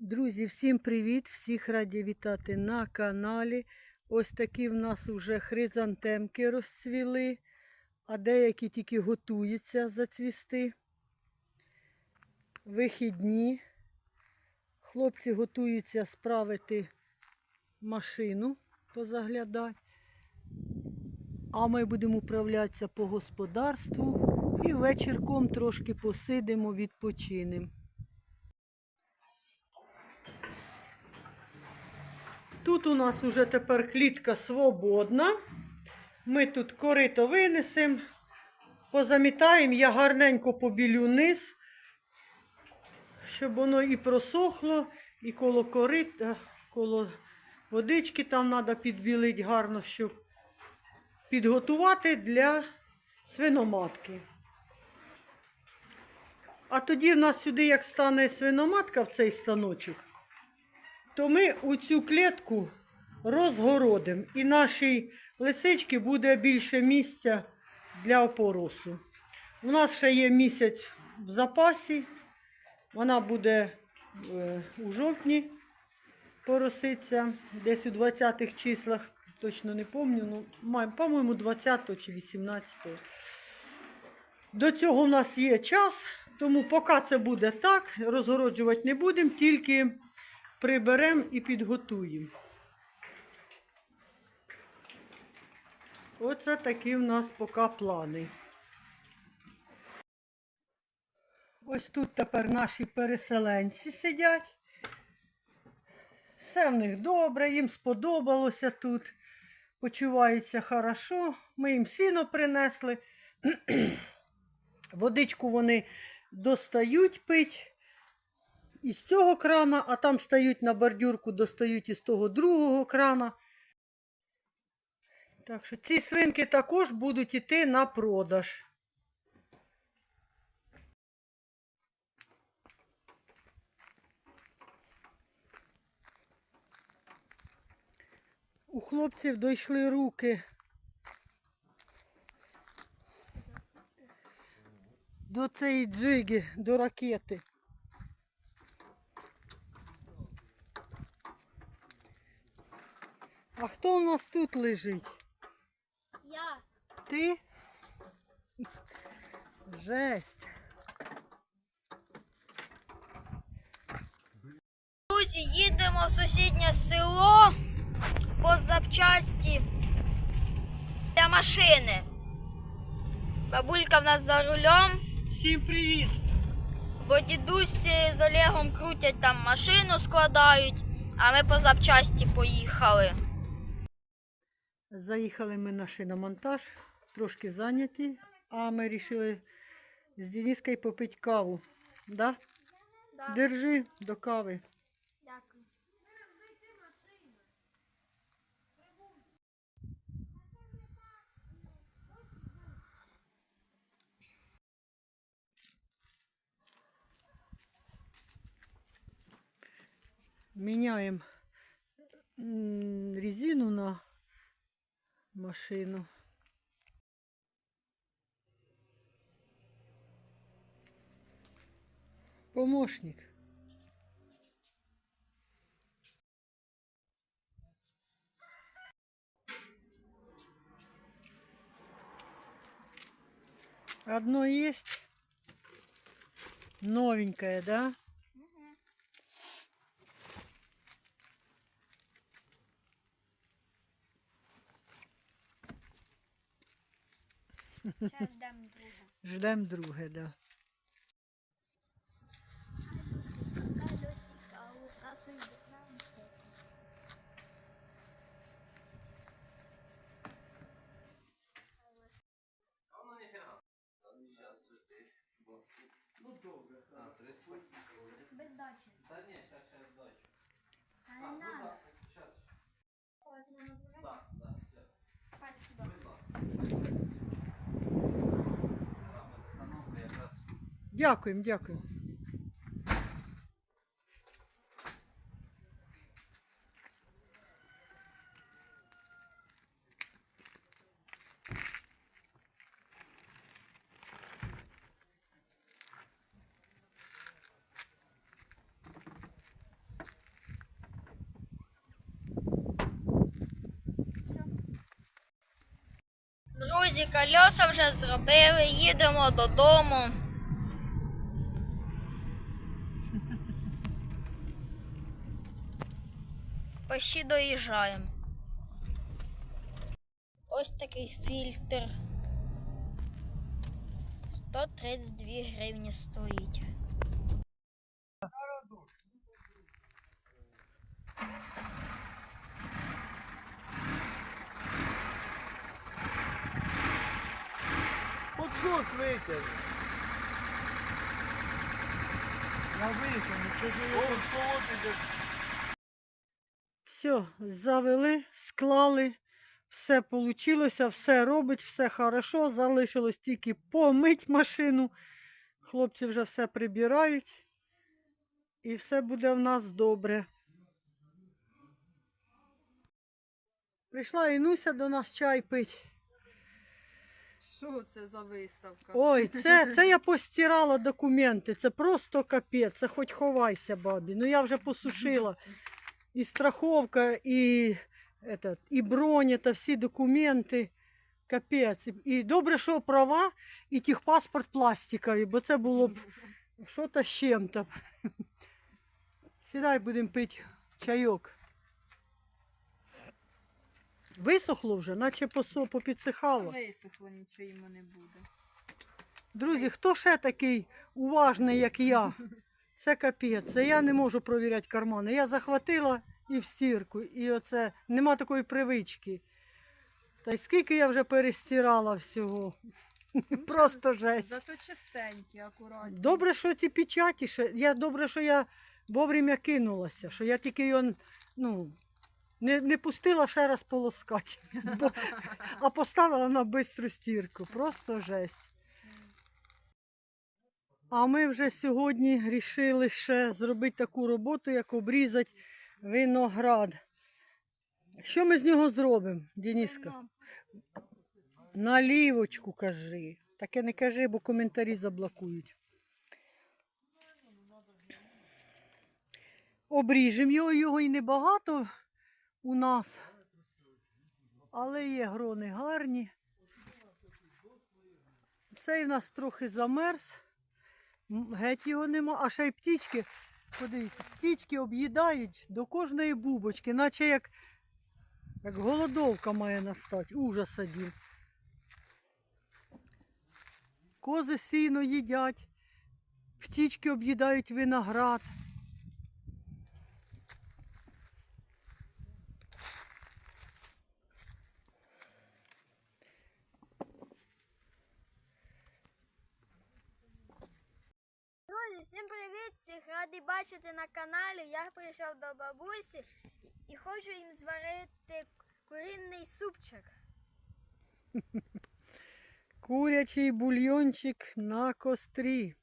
Друзі, всім привіт! Всіх раді вітати на каналі. Ось такі в нас вже хризантемки розцвіли, а деякі тільки готуються зацвісти. Вихідні. Хлопці готуються справити машину, позаглядати. А ми будемо управлятися по господарству і вечірком трошки посидимо, відпочинемо. Тут у нас уже тепер клітка свободна. Ми тут корито винесемо, позамітаємо, я гарненько побілю низ, щоб воно і просохло, і коло корита, коло водички там треба підбілити гарно, щоб підготувати для свиноматки. А тоді в нас сюди, як стане свиноматка в цей станочок, то ми у цю клітку розгородимо. І нашій лисичці буде більше місця для опоросу. У нас ще є місяць в запасі. Вона буде е, у жовтні пороситься, десь у 20-х числах, точно не пам'ятаю, ну, по-моєму, 20 чи 18. До цього в нас є час, тому поки це буде так, розгороджувати не будемо, тільки приберемо і підготуємо. Оце такі в нас поки плани. Ось тут тепер наші переселенці сидять. Все в них добре, їм сподобалося тут. Почуваються хорошо. Ми їм сіно принесли. Водичку вони достають пить із цього крана, а там стають на бордюрку, достають із того другого крана. Так що ці свинки також будуть йти на продаж. У хлопців дійшли руки до цієї джиги, до ракети. А хто у нас тут лежить? Я. Ти? Жесть. Друзі, їдемо в сусіднє село по запчасті для машини. Бабулька в нас за рулем, Всім привіт! бо дідусь з Олегом крутять там машину, складають, а ми по запчасті поїхали. Заїхали ми на шиномонтаж, трошки зайняті, а ми вирішили з Денискою попити каву. Да? Держи до кави. Дякую. Міняємо резину на машину. Помощник. Одно есть. Новенькое, да? Зараз ждемо друга. Ждем друге, да. Ну добре. А, 300? Без дачі. Та ні, зараз, зараз дачу. А А, Дякуємо, дякуємо. Друзі, кольоса вже зробили, їдемо додому. Почти доїжджаємо. Ось такий фільтр. 132 гривні стоїть. Подсос витягни. Я витягну, що ж його колотити? Все, завели, склали, все вийшло, все робить, все хорошо. Залишилось тільки помить машину. Хлопці вже все прибирають. І все буде в нас добре. Прийшла Інуся до нас чай пить. Що це за виставка? Ой, це, це я постирала документи. Це просто капець. Це хоч ховайся, бабі. Ну я вже посушила. І страховка, і, этот, і броня, та всі документи. Капець. І- добре, що права і техпаспорт пластиковий, бо це було б що-то з чим-то. Сідай, будемо пити чайок. Висохло вже, наче посо попідсихало. Висохло, нічого йому не буде. Друзі, хто ще такий уважний, як я? Це капець. Це я не можу провіряти кармани. Я захватила і в стірку. І оце нема такої привички. Та й скільки я вже перестирала всього. Просто жесть. Зато чистенькі, акуратні. Добре, що ці печаті ще. Я добре, що я вовремя кинулася, що я тільки його ну, не, не пустила ще раз полоскати, а поставила на бистру стірку. Просто жесть. А ми вже сьогодні вирішили ще зробити таку роботу, як обрізати виноград. Що ми з нього зробимо, Дениска? Налівочку кажи. Таке не кажи, бо коментарі заблокують. Обріжемо його, його і небагато у нас. Але є грони гарні. Цей в нас трохи замерз. Геть його нема. А ще й птічки, подивіться, птічки об'їдають до кожної бубочки, наче як, як голодовка має настати. Ужас один. Кози сіно їдять, птічки об'їдають виноград. Друзі, всім привіт! Всіх радий бачити на каналі. Я прийшов до бабусі і хочу їм зварити курінний супчик. Курячий бульйончик на кострі.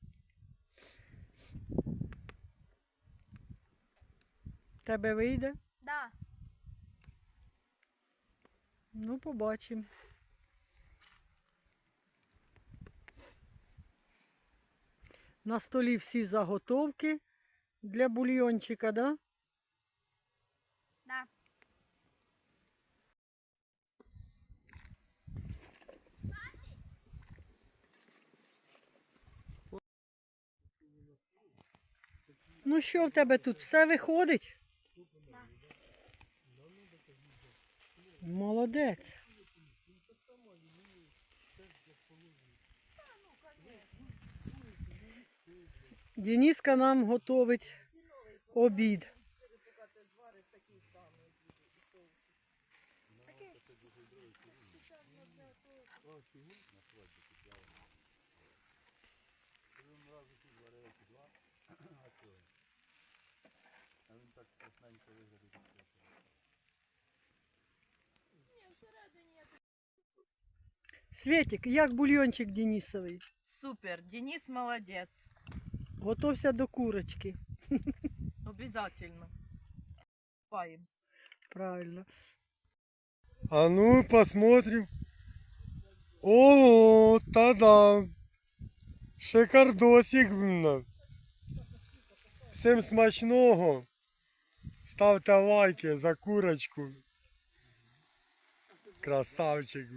Тебе вийде? Да. Ну, побачимо. На столі всі заготовки для бульйончика, да? Да. Ну що в тебе тут? Все виходить? Молодець. Дениска нам готовить обід. Светик, як бульйончик Денисовий? Супер, Денис молодець. Готовся до курочки. Обязательно. Паєм. Правильно. А ну посмотрим. О, та-да. Шикардосик. Всім смачного. Ставте лайки за курочку. Красавчик.